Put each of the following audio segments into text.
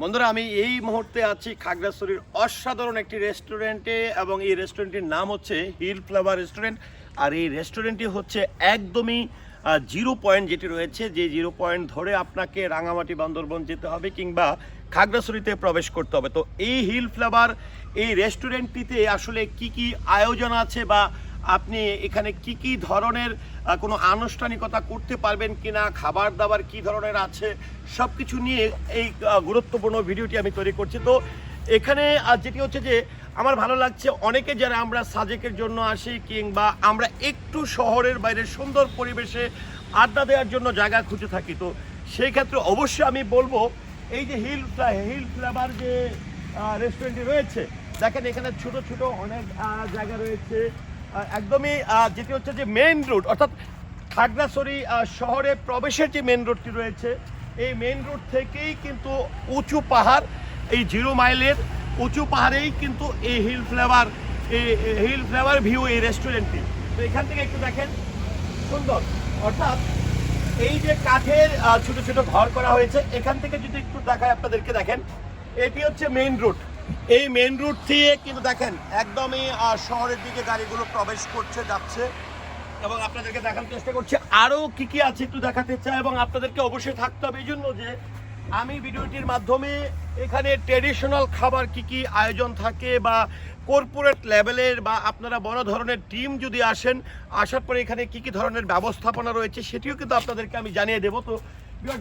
বন্ধুরা, আমি এই মুহূর্তে আছি খাগড়াছড়ির অসাধারণ একটি রেস্টুরেন্টে এবং এই রেস্টুরেন্টের নাম হচ্ছে হিল ফ্লেভার রেস্টুরেন্ট আর এই রেস্টুরেন্টটি হচ্ছে একদমই জিরো পয়েন্ট যেটি রয়েছে, যে জিরো পয়েন্ট ধরে আপনাকে রাঙামাটি, বান্দরবন যেতে হবে কিংবা খাগড়াছড়িতে প্রবেশ করতে হবে। তো এই হিল ফ্লেভার এই রেস্টুরেন্টটিতে আসলে কি কি আয়োজন আছে বা আপনি এখানে কি কি ধরনের কোনো আনুষ্ঠানিকতা করতে পারবেন কি না খাবার দাবার কি ধরনের আছে সব কিছু নিয়ে এই গুরুত্বপূর্ণ ভিডিওটি আমি তৈরি করছি। তো এখানে যেটি হচ্ছে যে, আমার ভালো লাগছে অনেকে যারা আমরা সাজেকের জন্য আসি কিংবা আমরা একটু শহরের বাইরে সুন্দর পরিবেশে আড্ডা দেওয়ার জন্য জায়গা খুঁজে থাকি, তো সেই ক্ষেত্রে অবশ্যই আমি বলব, এই যে হিল ফ্লা- হিল ফ্লেভার যে রেস্টুরেন্টটি রয়েছে, দেখেন এখানে ছোট ছোট অনেক জায়গা রয়েছে। একদমই যেটি হচ্ছে যে মেইন রোড অর্থাৎ খাগড়াছড়ি শহরে প্রবেশের যে মেইন রোডটি রয়েছে, এই মেইন রোড থেকেই কিন্তু উঁচু পাহাড়, এই জিরো মাইলের উঁচু পাহাড়েই কিন্তু এই হিল ফ্লেভার এই হিল ফ্লেভার ভিউ এই রেস্টুরেন্টটি তো এখান থেকে একটু দেখেন, সুন্দর। অর্থাৎ এই যে কাঠের ছোট ছোট ঘর করা হয়েছে, এখান থেকে যদি একটু দেখায় আপনাদেরকে দেখেন, এটি হচ্ছে মেইন রুট এই মেন রুট দিয়ে কিন্তু দেখেন, একদমই শহরের দিকে গাড়িগুলো প্রবেশ করছে, যাচ্ছে। এবং আপনাদেরকে দেখার চেষ্টা করছি, আরও কি কি আছে একটু দেখাতে চাই, এবং আপনাদেরকে অবশ্যই থাকতে হবে। এই জন্য যে আমি ভিডিওটির মাধ্যমে এখানে ট্রেডিশনাল খাবার কি কি আয়োজন থাকে বা কর্পোরেট লেভেলের বা আপনারা বড় ধরনের টিম যদি আসেন, আসার পরে এখানে কি কি ধরনের ব্যবস্থাপনা রয়েছে সেটিও কিন্তু আপনাদেরকে আমি জানিয়ে দেবো। তো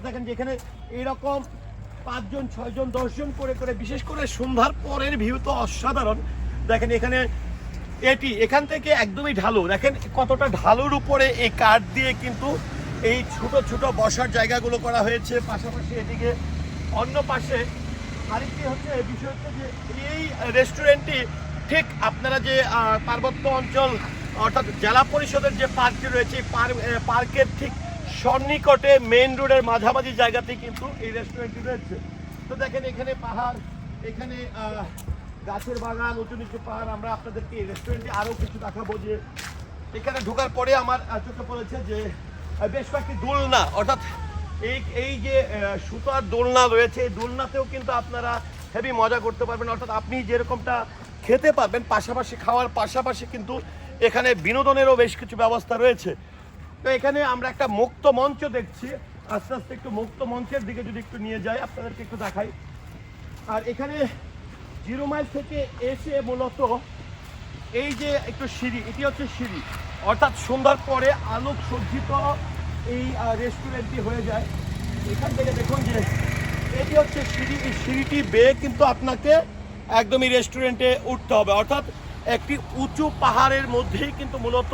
দেখেন যে এখানে এইরকম পাঁচজন, ছয়জন, দশজন করে করে, বিশেষ করে সন্ধ্যার পরের ভিউ তো অসাধারণ। দেখেন এখানে এটি এখান থেকে একদমই ঢালু। দেখেন কতটা ঢালুর উপরে এই কাঠ দিয়ে কিন্তু এই ছোট ছোট বসার জায়গাগুলো করা হয়েছে। পাশাপাশি এদিকে অন্য পাশে আরেকটি হচ্ছে বিষয় হচ্ছে যে এই রেস্টুরেন্টটি ঠিক আপনারা যে পার্বত্য অঞ্চল অর্থাৎ জেলা পরিষদের যে পার্কটি রয়েছে পার্ক পার্কের ঠিক সন্নিকটে মেইন রোডের মাঝামাঝি জায়গাতেই কিন্তু এই রেস্টুরেন্টটি রয়েছে। তো দেখেন, এখানে পাহাড়, এখানে গাছের বাগান, উঁচু নিচু পাহাড়। আমরা আপনাদেরকে এই রেস্টুরেন্টে আরও কিছু দেখাবো যে এখানে ঢোকার পরে আমার চোখে পড়েছে যে বেশ কয়েকটি দোলনা। অর্থাৎ এই এই যে সুতার দোলনা রয়েছে, এই দোলনাতেও কিন্তু আপনারা হেভি মজা করতে পারবেন। অর্থাৎ আপনি যেরকমটা খেতে পারবেন, পাশাপাশি খাওয়ার পাশাপাশি কিন্তু এখানে বিনোদনেরও বেশ কিছু ব্যবস্থা রয়েছে। তো এখানে আমরা একটা মুক্ত মঞ্চ দেখছি। আস্তে আস্তে একটু মুক্ত মঞ্চের দিকে যদি একটু নিয়ে যাই, আপনাদেরকে একটু দেখাই। আর এখানে জিরো মাইল থেকে এসে মূলত এই যে একটু সিঁড়ি, এটি হচ্ছে সিঁড়ি। অর্থাৎ সন্ধ্যার পরে আলোক সজ্জিত এই রেস্টুরেন্টটি হয়ে যায়। এখান থেকে দেখুন যে এটি হচ্ছে সিঁড়ি। এই সিঁড়িটি বেয়ে কিন্তু আপনাকে একদমই রেস্টুরেন্টে উঠতে হবে। অর্থাৎ একটি উঁচু পাহাড়ের মধ্যেই কিন্তু মূলত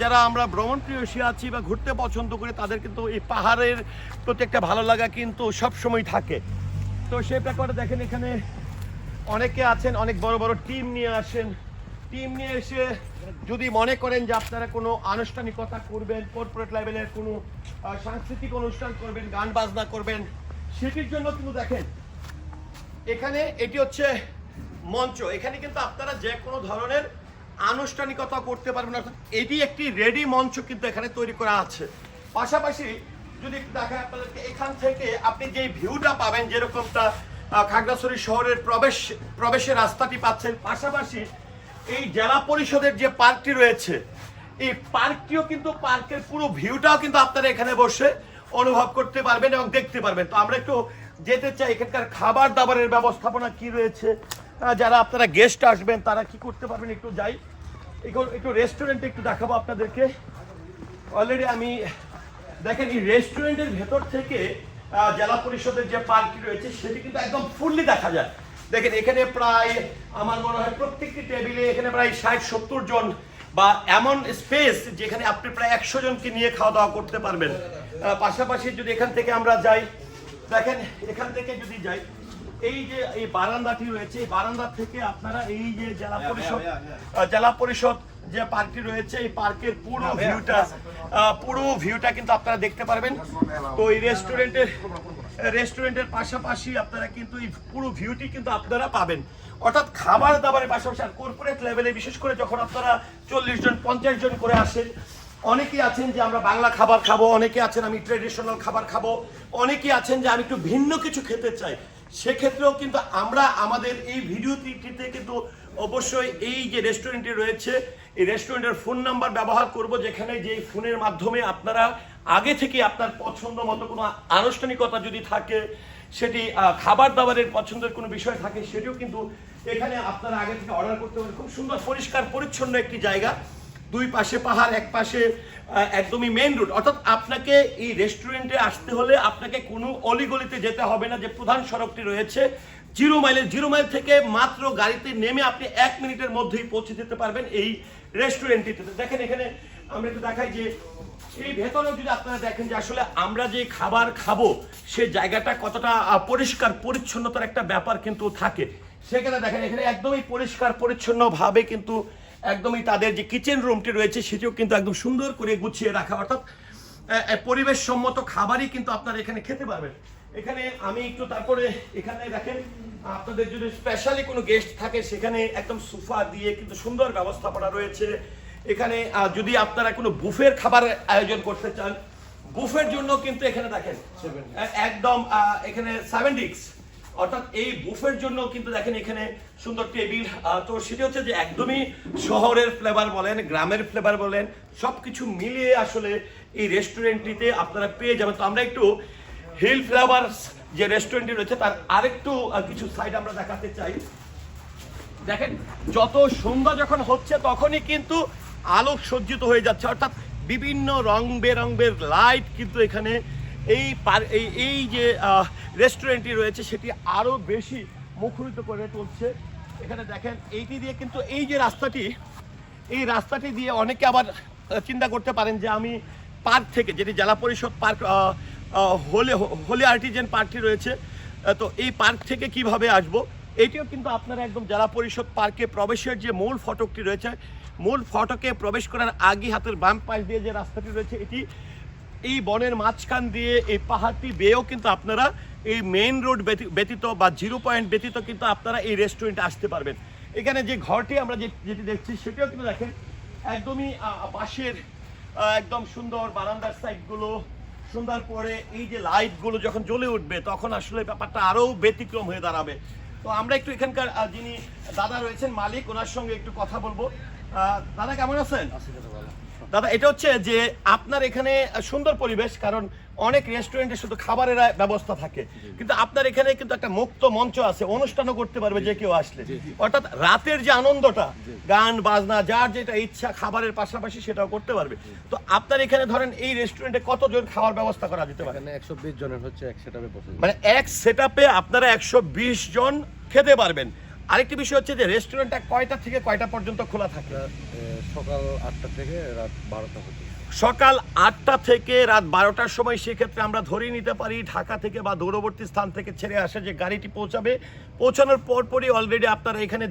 যারা আমরা ভ্রমণ প্রিয়সী আছি বা ঘুরতে পছন্দ করি, তাদের কিন্তু এই পাহাড়ের প্রতি একটা ভালো লাগা কিন্তু সবসময় থাকে। তো সেই ব্যাপারে দেখেন এখানে অনেকে আছেন, অনেক বড় বড় টিম নিয়ে আসেন। টিম নিয়ে এসে যদি মনে করেন যে আপনারা কোনো আনুষ্ঠানিকতা করবেন কর্পোরেট লেভেলের কোনো সাংস্কৃতিক অনুষ্ঠান করবেন, গান বাজনা করবেন, সেটির জন্য কিন্তু দেখেন, এখানে এটি হচ্ছে মঞ্চ। এখানে কিন্তু আপনারা যে কোনো ধরনের আনুষ্ঠানিকতা করতে পারবেন অর্থাৎ এটি একটি রেডি মঞ্চ কিন্তু এখানে তৈরি করা আছে। পাশাপাশি যদি দেখায় আপনাদেরকে, এখান থেকে আপনি যে ভিউটা পাবেন, যেরকমটা খাগড়াছড়ি শহরের প্রবেশ, প্রবেশের রাস্তাটি পাচ্ছেন, পাশাপাশি এই জেলা পরিষদের যে পার্কটি রয়েছে, এই পার্কটিও কিন্তু পার্কের পুরো ভিউটাও কিন্তু আপনারা এখানে বসে অনুভব করতে পারবেন এবং দেখতে পারবেন। তো আমরা একটু যেতে চাই, এখানকার খাবার দাবারের ব্যবস্থাপনা কি রয়েছে? যারা আপনারা গেস্ট আসবেন, তারা কি করতে পারবেন? একটু যাই। একটু রেস্টুরেন্টে একটু দেখাবো আপনাদেরকে। অলরেডি আমি দেখেন, এই রেস্টুরেন্টের ভেতর থেকে জেলা পরিষদের যে পার্কটি রয়েছে, সেটি কিন্তু একদম ফুললি দেখা যায়। দেখেন, এখানে প্রায় আমার মনে হয় প্রত্যেকটি টেবিলে এখানে প্রায় ষাট, সত্তর জন বা এমন স্পেস যেখানে আপনি প্রায় একশো জনকে নিয়ে খাওয়া দাওয়া করতে পারবেন। পাশাপাশি যদি এখান থেকে আমরা যাই, দেখেন, এখান থেকে যদি যাই এই যে এই বারান্দাটি রয়েছে এই বারান্দা থেকে আপনারা এই যে জেলা পরিষদ জেলা পরিষদ যে পার্কটি রয়েছে এই পার্কের পুরো ভিউটা পুরো ভিউটা কিন্তু আপনারা দেখতে পারবেন। তো এই রেস্টুরেন্টের রেস্টুরেন্টের পাশাপাশি আপনারা কিন্তু এই পুরো ভিউটি কিন্তু আপনারা পাবেন। অর্থাৎ খাবার দাবারের পাশাপাশি আর কর্পোরেট লেভেলে বিশেষ করে যখন আপনারা চল্লিশ জন পঞ্চাশ জন করে আসেন অনেকেই আছেন যে আমরা বাংলা খাবার খাব অনেকে আছেন আমি ট্রেডিশনাল খাবার খাব অনেকেই আছেন যে আমি একটু ভিন্ন কিছু খেতে চাই। সেক্ষেত্রেও কিন্তু আমরা আমাদের এই ভিডিওটিতে কিন্তু অবশ্যই এই যে রেস্টুরেন্টটি রয়েছে, এই রেস্টুরেন্টের ফোন নাম্বার ব্যবহার করব যেখানে যে ফোনের মাধ্যমে আপনারা আগে থেকে আপনার পছন্দ মতো কোনো আনুষ্ঠানিকতা যদি থাকে, সেটি খাবার দাবারের পছন্দের কোনো বিষয় থাকে, সেটিও কিন্তু এখানে আপনারা আগে থেকে অর্ডার করতে পারেন। খুব সুন্দর, পরিষ্কার, পরিচ্ছন্ন একটি জায়গা। দুই পাশে পাহাড়, এক পাশে একদমই মেইন রোড অর্থাৎ আপনাকে এই রেস্টুরেন্টে আসতে হলে আপনাকে কোনো অলিগলিতে যেতে হবে না, যে প্রধান সড়কটি রয়েছে। জিরো মাইলের জিরো মাইল থেকে মাত্র গাড়িতে নেমে আপনি এক মিনিটের মধ্যেই পৌঁছে যেতে পারবেন এই রেস্টুরেন্টটিতে দেখেন এখানে আমরা একটু দেখাই যে এই ভেতরেও যদি আপনারা দেখেন যে আসলে আমরা যে খাবার খাব, সে জায়গাটা কতটা পরিষ্কার, পরিচ্ছন্নতার একটা ব্যাপার কিন্তু থাকে। সেখানে দেখেন এখানে একদমই পরিষ্কার পরিচ্ছন্ন ভাবে কিন্তু একদমই তাদের যে কিচেন রুমটি রয়েছে সেটিও কিন্তু একদম সুন্দর করে গুছিয়ে রাখা। অর্থাৎ পরিবেশ সম্মত খাবারই কিন্তু আপনারা এখানে খেতে পারবেন। এখানে আমি একটু তারপরে এখানে দেখেন আপনাদের যদি স্পেশালি কোনো গেস্ট থাকে সেখানে একদম সোফা দিয়ে কিন্তু সুন্দর ব্যবস্থাপনা রয়েছে। এখানে যদি আপনারা কোনো বুফের খাবার আয়োজন করতে চান বুফের জন্য কিন্তু এখানে দেখেন একদম এখানে সেভেন ডিক্স অর্থাৎ এই বুফের জন্য কিন্তু দেখেন এখানে সুন্দর টেবিল। তো সেটি হচ্ছে যে একদমই শহরের ফ্লেভার বলেন, গ্রামের ফ্লেভার বলেন সব কিছু মিলিয়ে আসলে এই রেস্টুরেন্টটিতে আপনারা পেয়ে যাবেন। তো আমরা একটু হিল ফ্লেভার্স যে রেস্টুরেন্টটি রয়েছে, তার আরেকটু কিছু সাইড আমরা দেখাতে চাই। দেখেন, যত সন্ধ্যা যখন হচ্ছে, তখনই কিন্তু আলোক সজ্জিত হয়ে যাচ্ছে। অর্থাৎ বিভিন্ন রং বেরঙের লাইট কিন্তু এখানে এই এই এই যে রেস্টুরেন্টটি রয়েছে, সেটি আরও বেশি মুখরিত করে তুলছে। এখানে দেখেন, এইটি দিয়ে কিন্তু এই যে রাস্তাটি, এই রাস্তাটি দিয়ে অনেকে আবার চিন্তা করতে পারেন যে আমি পার্ক থেকে, যেটি জেলা পরিষদ পার্ক হোলি হোলি আর্টিজেন পার্কটি রয়েছে তো এই পার্ক থেকে কীভাবে আসব? এটিও কিন্তু আপনারা একদম জেলা পরিষদ পার্কে প্রবেশের যে মূল ফটকটি রয়েছে, মূল ফটকে প্রবেশ করার আগে হাতের বাম পাশ দিয়ে যে রাস্তাটি রয়েছে, এটি এই বনের মাঝখান দিয়ে এই পাহাড়টি বেয়েও কিন্তু আপনারা এই মেইন রোড ব্যতীত বা জিরো পয়েন্ট ব্যতীত কিন্তু আপনারা এই রেস্টুরেন্টে আসতে পারবেন। এখানে যে ঘরটি আমরা যে যেটি দেখছি সেটিও কিন্তু দেখেন একদমই বাঁশের একদম সুন্দর বারান্দার সাইডগুলো সুন্দর পরে এই যে লাইটগুলো যখন জ্বলে উঠবে, তখন আসলে ব্যাপারটা আরও ব্যতিক্রম হয়ে দাঁড়াবে। তো আমরা একটু এখানকার যিনি দাদা রয়েছেন, মালিক, ওনার সঙ্গে একটু কথা বলব। দাদা কেমন আছেন? দাদা এটা হচ্ছে যে আপনার এখানে সুন্দর পরিবেশ কারণ অনেক রেস্টুরেন্টে শুধু খাবারের ব্যবস্থা থাকে। কিন্তু আপনার এখানে কিন্তু একটা মুক্ত মঞ্চ আছে অনুষ্ঠানও করতে পারবে যে কেউ আসলে। অর্থাৎ রাতের যে আনন্দটা গান বাজনা যার যেটা ইচ্ছা খাবারের পাশাপাশি সেটাও করতে পারবে। তো আপনার এখানে ধরেন এই রেস্টুরেন্টে কতজন খাওয়ার ব্যবস্থা করা যেতে পারে? একশো বিশ জনের হচ্ছে এক সেটাপে মানে এক সেটআপে আপনারা একশো বিশ জন খেতে পারবেন। আরেকটি বিষয় হচ্ছে যে রেস্টুরেন্টটা কয়টা থেকে কয়টা পর্যন্ত খোলা থাকে সকাল আটটা থেকে রাত বারোটা পর্যন্ত সকাল আটটা থেকে রাত বারোটার সময় সেক্ষেত্রে আমরা ধরেই নিতে পারি ঢাকা থেকে বা দূরবর্তী স্থান থেকে ছেড়ে আসে যে গাড়িটি পৌঁছাবে পৌঁছানোর পরপরই অলরেডি আপনারা এখানে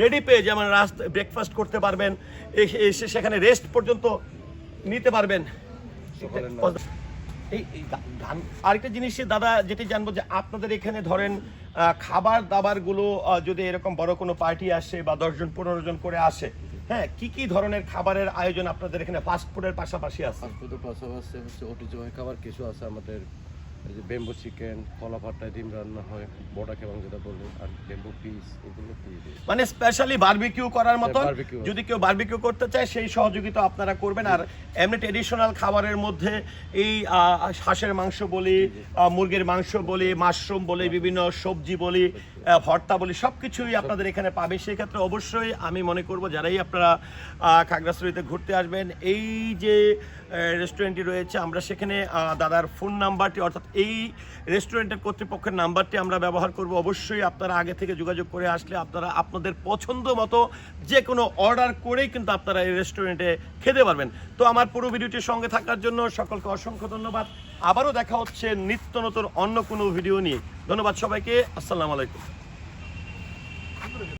রেডি পেয়ে যেমন রাস্তা ব্রেকফাস্ট করতে পারবেন এসে সেখানে রেস্ট পর্যন্ত নিতে পারবেন। এই আরেকটা জিনিস দাদা যেটি জানব যে আপনাদের এখানে ধরেন খাবার দাবারগুলো যদি এরকম বড় কোনো পার্টি আসে বা দশজন, পনেরো জন করে আসে হ্যাঁ কি কি ধরনের খাবারের আয়োজন আপনাদের এখানে? ফাস্টফুডের পাশাপাশি আছে। ফাস্টফুডের পাশাপাশি হচ্ছে খাবার, কিছু আছে আমাদের এই যে বেম্বু চিকেন কলা ভাট্টায় ডিম রান্না হয় বড়া কেমন যেটা বললেন আর বেম্বু পিস এগুলো দিয়ে দিই। মানে স্পেশালি বারবিকিউ করার মতন হ্যাঁ, যদি কেউ বারবিকিউ করতে চায় সেই সহযোগিতা আপনারা করবেন। আর এমনি ট্রেডিশনাল খাবারের মধ্যে এই হাঁসের মাংস বলি মুরগির মাংস বলি মাশরুম বলি বিভিন্ন সবজি বলি আহ, ভর্তা বলি সব কিছুই আপনাদের এখানে পাবে। সেই ক্ষেত্রে অবশ্যই আমি মনে করব যারাই আপনারা খাগড়াছড়িতে ঘুরতে আসবেন এই যে রেস্টুরেন্টটি রয়েছে আমরা সেখানে দাদার ফোন নাম্বারটি অর্থাৎ এই রেস্টুরেন্টের কর্তৃপক্ষের নাম্বারটি আমরা ব্যবহার করব। অবশ্যই আপনারা আগে থেকে যোগাযোগ করে আসলে আপনারা আপনাদের পছন্দ মতো যে কোনো অর্ডার করেই কিন্তু আপনারা এই রেস্টুরেন্টে খেতে পারবেন। তো আমার পুরো ভিডিওটির সঙ্গে থাকার জন্য সকলকে অসংখ্য ধন্যবাদ। আবারও দেখা হচ্ছে নিত্য নতুন অন্য কোনো ভিডিও নিয়ে। ধন্যবাদ সবাইকে। আসসালামু আলাইকুম।